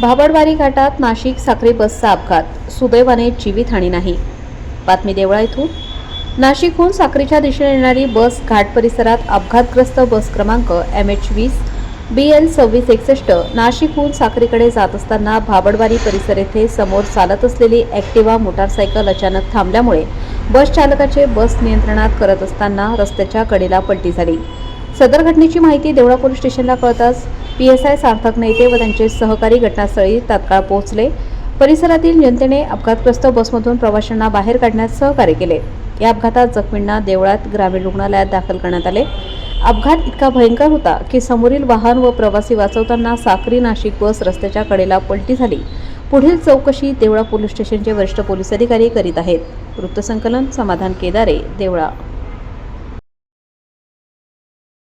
भाबडवारी घाटात नाशिक साखरी बसचा अपघात. सुदैवाने जीवितहानी नाही. बातमी देवळा येथून नाशिकहून साखरीच्या दिशेने येणारी बस घाट परिसरात अपघातग्रस्त बस क्रमांक एम एच वीस बी एल सव्वीस एकसष्ट नाशिकहून साखरीकडे जात असताना भाबडवारी परिसर येथे समोर चालत असलेली ॲक्टिवा मोटारसायकल अचानक थांबल्यामुळे बस चालकाचे बस नियंत्रणात करत असताना रस्त्याच्या कडेला पलटी झाली. सदर घटनेची माहिती देवळा पोलीस स्टेशनला कळताच पी एस आय सार्थक नेते व त्यांचे सहकारी घटनास्थळी तात्काळ पोहोचले. परिसरातील जनतेने अपघातग्रस्त बसमधून प्रवाशांना बाहेर काढण्यात सहकार्य केले. या अपघातात जखमींना देवळात ग्रामीण रुग्णालयात दाखल करण्यात आले. अपघात इतका भयंकर होता की समोरील वाहन व प्रवासी वाचवताना साक्री नाशिक बस रस्त्याच्या कडेला पलटी झाली. पुढील चौकशी देवळा पोलीस स्टेशनचे वरिष्ठ पोलीस अधिकारी करीत आहेत. वृत्तसंकलन समाधान केदारे देवळा.